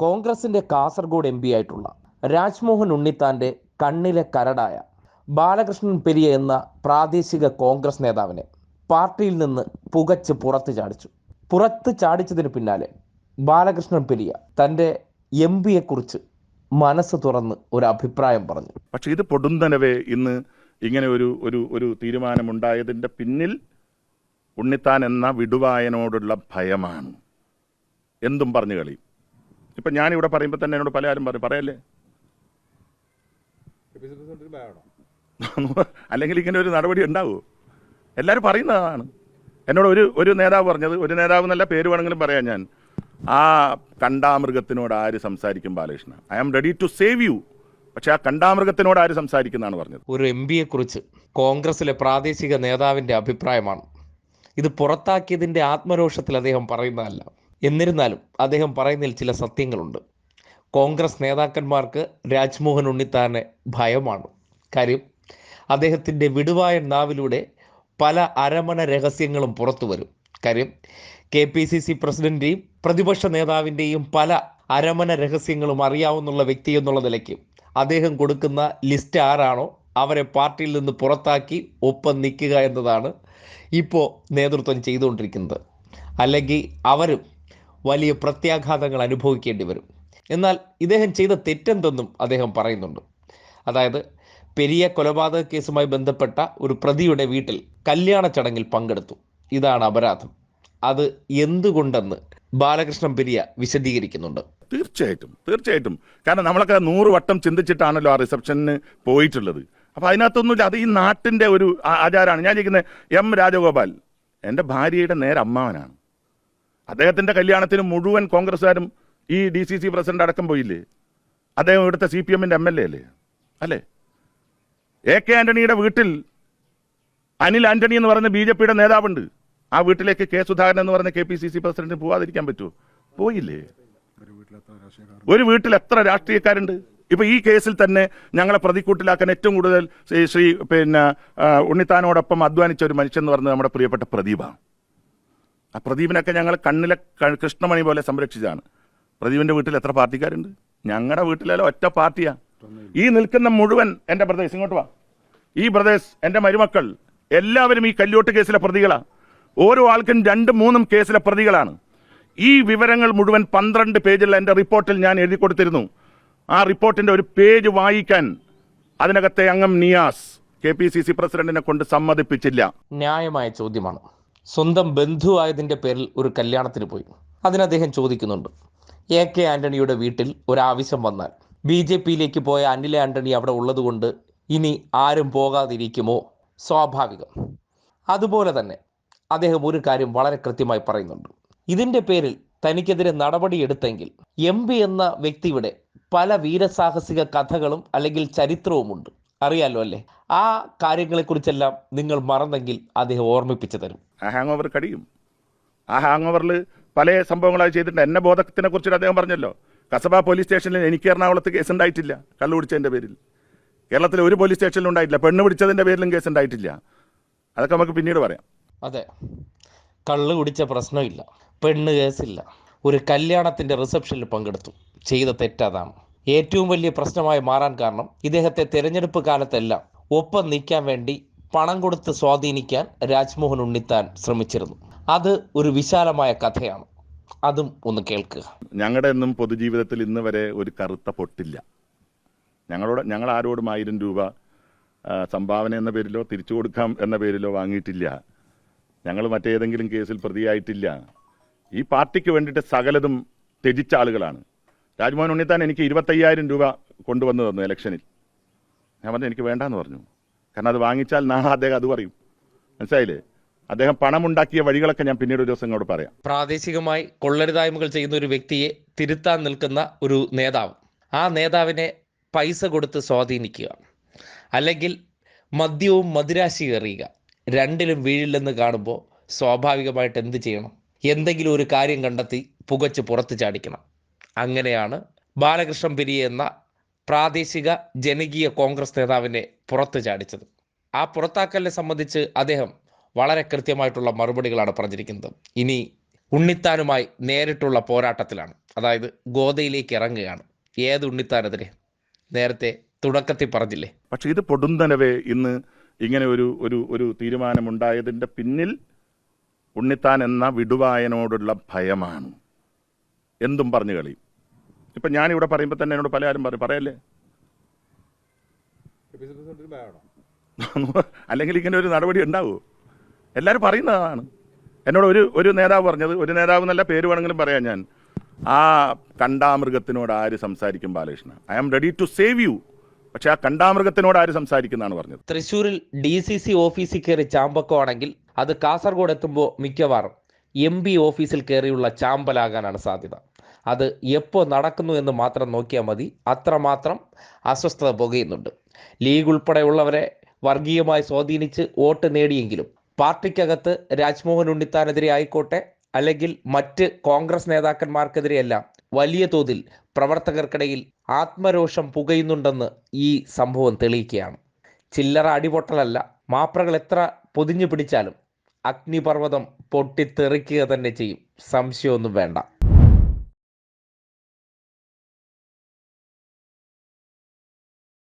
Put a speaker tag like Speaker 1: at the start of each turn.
Speaker 1: കോൺഗ്രസിന്റെ Kasaragod M P ആയിട്ടുള്ള രാജ്മോഹൻ ഉണ്ണിത്താന്റെ കണ്ണിലെ കരടായ ബാലകൃഷ്ണൻ പെരിയ എന്ന പ്രാദേശിക കോൺഗ്രസ് നേതാവിനെ പാർട്ടിയിൽ നിന്ന് പുകച്ച് പുറത്ത് ചാടിച്ചു. പുറത്ത് ചാടിച്ചതിന് പിന്നാലെ ബാലകൃഷ്ണൻ പെരിയ തന്റെ എം പിയെക്കുറിച്ച് മനസ്സ് തുറന്ന് ഒരു അഭിപ്രായം പറഞ്ഞു.
Speaker 2: പക്ഷേ ഇത് പൊടുന്നനവേ ഇന്ന് ഇങ്ങനെ ഒരു ഒരു ഒരു തീരുമാനമുണ്ടായതിന്റെ പിന്നിൽ ഉണ്ണിത്താൻ എന്ന വിടുവായനോടുള്ള ഭയമാണ്. എന്തും പറഞ്ഞു കളി. ഇപ്പം ഞാനിവിടെ പറയുമ്പോൾ തന്നെ എന്നോട് പലരും പറയും. പറയല്ലേ? അല്ലെങ്കിൽ ഇങ്ങനെ ഒരു നടപടി ഉണ്ടാവുമോ എല്ലാവരും പറയുന്നതാണ് എന്നോട് ഒരു ഒരു നേതാവ് പറഞ്ഞത് ഒരു നേതാവ് നല്ല പേര് വേണമെങ്കിലും പറയാം ഞാൻ. ആ കണ്ടാമൃഗത്തിനോട് ആര് സംസാരിക്കും Balakrishna I am ready to save you പക്ഷെ ആ കണ്ടാമൃഗത്തിനോട് ആര് സംസാരിക്കുന്നതാണ് പറഞ്ഞത്?
Speaker 1: ഒരു എം പിയെക്കുറിച്ച് കോൺഗ്രസിലെ പ്രാദേശിക നേതാവിന്റെ അഭിപ്രായമാണ്. ഇത് പുറത്താക്കിയതിന്റെ ആത്മരോഷത്തിൽ അദ്ദേഹം പറയുന്നതല്ല. എന്നിരുന്നാലും അദ്ദേഹം പറയുന്നതിൽ ചില സത്യങ്ങളുണ്ട്. കോൺഗ്രസ് നേതാക്കന്മാർക്ക് രാജ്മോഹൻ ഉണ്ണിത്താനെ ഭയമാണ്. കാര്യം അദ്ദേഹത്തിന്റെ വിടുവായ നാവിലൂടെ പല അരമണ രഹസ്യങ്ങളും പുറത്തു വരും. കാര്യം കെ പി സി സി പ്രസിഡന്റെയും പ്രതിപക്ഷ നേതാവിന്റെയും പല അരമണ രഹസ്യങ്ങളും അറിയാവുന്ന വ്യക്തി എന്നുള്ള നിലയ്ക്ക് അദ്ദേഹം കൊടുക്കുന്ന ലിസ്റ്റ് ആരാണോ അവരെ പാർട്ടിയിൽ നിന്ന് പുറത്താക്കി ഒപ്പം നിൽക്കുക എന്നതാണ് ഇപ്പോൾ നേതൃത്വം ചെയ്തുകൊണ്ടിരിക്കുന്നത്. അല്ലെങ്കിൽ അവരും വലിയ പ്രത്യാഘാതങ്ങൾ അനുഭവിക്കേണ്ടി വരും. എന്നാൽ ഇദ്ദേഹം ചെയ്ത തെറ്റെന്തെന്നും അദ്ദേഹം പറയുന്നുണ്ട്. അതായത് പെരിയ കൊലപാതക കേസുമായി ബന്ധപ്പെട്ട ഒരു പ്രതിയുടെ വീട്ടിൽ കല്യാണ ചടങ്ങിൽ പങ്കെടുത്തു. ഇതാണ് അപരാധം. അത് എന്തുകൊണ്ടെന്ന് ബാലകൃഷ്ണൻ പെരിയ വിശദീകരിക്കുന്നുണ്ട്.
Speaker 2: തീർച്ചയായിട്ടും തീർച്ചയായിട്ടും. കാരണം നമ്മളൊക്കെ നൂറ് വട്ടം ചിന്തിച്ചിട്ടാണല്ലോ ആ റിസപ്ഷന് പോയിട്ടുള്ളത്. അപ്പൊ അതിനകത്തൊന്നുമില്ല അത് ഈ നാട്ടിന്റെ ഒരു ആചാരമാണ്. ഞാൻ ചോദിക്കുന്നത് എം രാജഗോപാൽ. എന്റെ ഭാര്യയുടെ നേരെ അമ്മാവനാണ്. അദ്ദേഹത്തിന്റെ കല്യാണത്തിന് മുഴുവൻ കോൺഗ്രസ്സുകാരും ഈ ഡി സി സി പ്രസിഡന്റ് അടക്കം പോയില്ലേ? അദ്ദേഹം ഇവിടുത്തെ സി പി എമ്മിന്റെ എം എൽ എ അല്ലേ? അല്ലേ? എ കെ ആന്റണിയുടെ വീട്ടിൽ അനിൽ ആന്റണി എന്ന് പറയുന്ന ബി ജെ പിയുടെ നേതാവുണ്ട്. ആ വീട്ടിലേക്ക് കെ സുധാകരൻ എന്ന് പറയുന്ന K P C C president പോവാതിരിക്കാൻ പറ്റുമോ? പോയില്ലേ? ഒരു വീട്ടിൽ എത്ര രാഷ്ട്രീയക്കാരുണ്ട്? ഇപ്പൊ ഈ കേസിൽ തന്നെ ഞങ്ങളെ പ്രതിക്കൂട്ടിലാക്കാൻ ഏറ്റവും കൂടുതൽ ശ്രീ- പിന്നെ ഉണ്ണിത്താനോടൊപ്പം അധ്വാനിച്ച ഒരു മനുഷ്യൻ എന്ന് പറഞ്ഞത് നമ്മുടെ പ്രിയപ്പെട്ട പ്രദീപാണ് ആ പ്രദീപിനൊക്കെ ഞങ്ങൾ കണ്ണിലെ കൃഷ്ണമണി പോലെ സംരക്ഷിച്ചതാണ്. പ്രദീപിന്റെ വീട്ടിൽ എത്ര പാർട്ടിക്കാരുണ്ട്? ഞങ്ങളുടെ വീട്ടിലല്ലോ ഒറ്റ പാർട്ടിയാ. ഈ നിൽക്കുന്ന മുഴുവൻ എന്റെ ബ്രദേഴ്സ് ഇങ്ങോട്ട് വാ. ഈ ബ്രദേഴ്സ് എന്റെ മരുമക്കൾ എല്ലാവരും ഈ കല്യോട്ട് കേസിലെ പ്രതികളാ. ഓരോ ആൾക്കും രണ്ടും മൂന്നും കേസിലെ പ്രതികളാണ്. ഈ വിവരങ്ങൾ മുഴുവൻ പന്ത്രണ്ട് പേജുള്ള എന്റെ റിപ്പോർട്ടിൽ ഞാൻ എഴുതി കൊടുത്തിരുന്നു. ആ റിപ്പോർട്ടിന്റെ ഒരു പേജ് വായിക്കാൻ അതിനകത്തെ അംഗം Niyas K P C C പ്രസിഡന്റിനെ കൊണ്ട് സമ്മതിപ്പിച്ചില്ല.
Speaker 1: ന്യായമായ ചോദ്യമാണ്. സ്വന്തം ബന്ധുവായതിന്റെ പേരിൽ ഒരു കല്യാണത്തിന് പോയി. അതിന് അദ്ദേഹം ചോദിക്കുന്നുണ്ട് എ കെ ആന്റണിയുടെ വീട്ടിൽ ഒരാവശ്യം വന്നാൽ ബി ജെ പിയിലേക്ക് പോയ അനിൽ ആന്റണി അവിടെ ഉള്ളതുകൊണ്ട് ഇനി ആരും പോകാതിരിക്കുമോ? സ്വാഭാവികം. അതുപോലെ തന്നെ അദ്ദേഹം ഒരു കാര്യം വളരെ കൃത്യമായി പറയുന്നുണ്ട്. ഇതിന്റെ പേരിൽ തനിക്കെതിരെ നടപടിയെടുത്തെങ്കിൽ എം പി എന്ന വ്യക്തിയുടെ പല വീരസാഹസിക കഥകളും അല്ലെങ്കിൽ ചരിത്രവുമുണ്ട്. അറിയാലോ അല്ലേ? ആ കാര്യങ്ങളെക്കുറിച്ചെല്ലാം നിങ്ങൾ മറന്നെങ്കിൽ അദ്ദേഹം ഓർമ്മിപ്പിച്ചു തരും.
Speaker 2: ആ ഹാങ് ഓവർ കഴിയും ആ ഹാങ് ഓവറിൽ പല സംഭവങ്ങളായി ചെയ്തിട്ടുണ്ട്. എന്നെ ബോധത്തിനെ കുറിച്ചിട്ട് അദ്ദേഹം പറഞ്ഞല്ലോ. കസബ പോലീസ് സ്റ്റേഷനിൽ എനിക്ക് എറണാകുളത്ത് കേസ് ഉണ്ടായിട്ടില്ല. കള്ളു പിടിച്ചതിന്റെ പേരിൽ. കേരളത്തിലെ ഒരു പോലീസ് സ്റ്റേഷനിൽ ഉണ്ടായിട്ടില്ല. പെണ്ണ് പിടിച്ചതിന്റെ പേരിലും കേസ് ഉണ്ടായിട്ടില്ല. അതൊക്കെ നമുക്ക് പിന്നീട് പറയാം.
Speaker 1: അതെ. കള്ളു കുടിച്ച പ്രശ്നമില്ല. പെണ്ണ് കേസില്ല. ഒരു കല്യാണത്തിന്റെ റിസപ്ഷനിൽ പങ്കെടുത്തു. ചെയ്ത തെറ്റതാണ്. ഏറ്റവും വലിയ പ്രശ്നമായി മാറാൻ കാരണം ഇദ്ദേഹത്തെ തെരഞ്ഞെടുപ്പ് കാലത്തെല്ലാം ഒപ്പം നിൽക്കാൻ വേണ്ടി പണം കൊടുത്ത് സ്വാധീനിക്കാൻ രാജ്മോഹൻ ഉണ്ണിത്താൻ ശ്രമിച്ചിരുന്നു. അത് ഒരു വിശാലമായ കഥയാണ്. അതും ഒന്ന് കേൾക്കുക.
Speaker 2: ഞങ്ങളുടെ ഒന്നും പൊതുജീവിതത്തിൽ ഇന്ന് വരെ ഒരു കറുത്ത പൊട്ടില്ല. ഞങ്ങളോട് ഞങ്ങൾ ആരോടും ആയിരം രൂപ സംഭാവന എന്ന പേരിലോ തിരിച്ചു കൊടുക്കാം എന്ന പേരിലോ വാങ്ങിയിട്ടില്ല. ഞങ്ങൾ മറ്റേതെങ്കിലും കേസിൽ പ്രതിയായിട്ടില്ല. ഈ പാർട്ടിക്ക് വേണ്ടിയിട്ട് സകലതും ത്യജിച്ച ആളുകളാണ്. രാജ്മോഹൻ ഉണ്ണിത്താൻ എനിക്ക് ഇരുപത്തയ്യായിരം രൂപ കൊണ്ടുവന്നു തന്നു ഇലക്ഷനിൽ. ഞാൻ പറഞ്ഞു എനിക്ക് വേണ്ടാന്ന് പറഞ്ഞു. കാരണം അത് വാങ്ങിച്ചാൽ നാളെ അദ്ദേഹം അത് പറയും. മനസ്സിലായില്ലേ? അദ്ദേഹം പണമുണ്ടാക്കിയ വഴികളൊക്കെ ഞാൻ പിന്നീട് ഒരു ദിവസം ഇങ്ങോട്ട് പറയാം.
Speaker 1: പ്രാദേശികമായി കൊള്ളരുതായ്മകൾ ചെയ്യുന്ന ഒരു വ്യക്തിയെ തിരുത്താൻ നിൽക്കുന്ന ഒരു നേതാവ്. ആ നേതാവിനെ പൈസ കൊടുത്ത് സ്വാധീനിക്കുക. അല്ലെങ്കിൽ മദ്യവും മദിരാശി എറിയുക. രണ്ടിലും വീഴില്ലെന്ന് കാണുമ്പോൾ സ്വാഭാവികമായിട്ട് എന്ത് ചെയ്യണം? എന്തെങ്കിലും ഒരു കാര്യം കണ്ടെത്തി പുകച്ച് പുറത്ത് ചാടിക്കണം. അങ്ങനെയാണ് ബാലകൃഷ്ണൻ പിരിയ എന്ന പ്രാദേശിക ജനകീയ കോൺഗ്രസ് നേതാവിനെ പുറത്തു ചാടിച്ചത്. ആ പുറത്താക്കലിനെ സംബന്ധിച്ച് അദ്ദേഹം വളരെ കൃത്യമായിട്ടുള്ള മറുപടികളാണ് പറഞ്ഞിരിക്കുന്നത്. ഇനി ഉണ്ണിത്താനുമായി നേരിട്ടുള്ള പോരാട്ടത്തിലാണ്. അതായത് ഗോതയിലേക്ക് ഇറങ്ങുകയാണ്. ഏത് ഉണ്ണിത്താനെതിരെ? നേരത്തെ തുടക്കത്തിൽ പറഞ്ഞില്ലേ?
Speaker 2: പക്ഷേ ഇത് പൊടുന്നനവേ ഇന്ന് ഇങ്ങനെ ഒരു ഒരു ഒരു തീരുമാനമുണ്ടായതിന്റെ പിന്നിൽ ഉണ്ണിത്താൻ എന്ന വിടുവായനോടുള്ള ഭയമാണ്. എന്തും പറഞ്ഞു കളി. ഇപ്പം ഞാനിവിടെ പറയുമ്പോൾ തന്നെ എന്നോട് പല ആരും പറയും പറയല്ലേ? അല്ലെങ്കിൽ ഇങ്ങനെ ഒരു നടപടി ഉണ്ടാവുമോ എല്ലാവരും പറയുന്നതാണ് എന്നോട് ഒരു ഒരു നേതാവ് പറഞ്ഞത് ഒരു നേതാവ് നല്ല പേര് വേണമെങ്കിലും പറയാം ഞാൻ. ആ കണ്ടാമൃഗത്തിനോട് ആര് സംസാരിക്കും Balakrishna I am ready to save you പക്ഷെ ആ കണ്ടാമൃഗത്തിനോട് ആര് സംസാരിക്കുന്നതാണ് പറഞ്ഞത്?
Speaker 1: തൃശ്ശൂരിൽ ഡി സി സി ഓഫീസിൽ കയറി ചാമ്പക്കുവാണെങ്കിൽ അത് കാസർഗോഡ് എത്തുമ്പോൾ മിക്കവാറും. എം പി ഓഫീസിൽ കയറിയുള്ള ചാമ്പലാകാനാണ് സാധ്യത. അത് എപ്പോൾ നടക്കുന്നു എന്ന് മാത്രം നോക്കിയാൽ മതി. അത്രമാത്രം അസ്വസ്ഥത പുകയുന്നുണ്ട്. ലീഗ് ഉൾപ്പെടെയുള്ളവരെ വർഗീയമായി സ്വാധീനിച്ച് വോട്ട് നേടിയെങ്കിലും പാർട്ടിക്കകത്ത് രാജ്മോഹൻ ഉണ്ണിത്താനെതിരെ ആയിക്കോട്ടെ അല്ലെങ്കിൽ മറ്റ് കോൺഗ്രസ് നേതാക്കന്മാർക്കെതിരെയെല്ലാം വലിയ തോതിൽ പ്രവർത്തകർക്കിടയിൽ ആത്മരോഷം പുകയുന്നുണ്ടെന്ന് ഈ സംഭവം തെളിയിക്കുകയാണ്. ചില്ലറ അടിപൊട്ടലല്ല. മാപ്രകൾ എത്ര പൊതിഞ്ഞു പിടിച്ചാലും അഗ്നിപർവതം പൊട്ടിത്തെറിക്കുക തന്നെ ചെയ്യും. സംശയമൊന്നും വേണ്ട.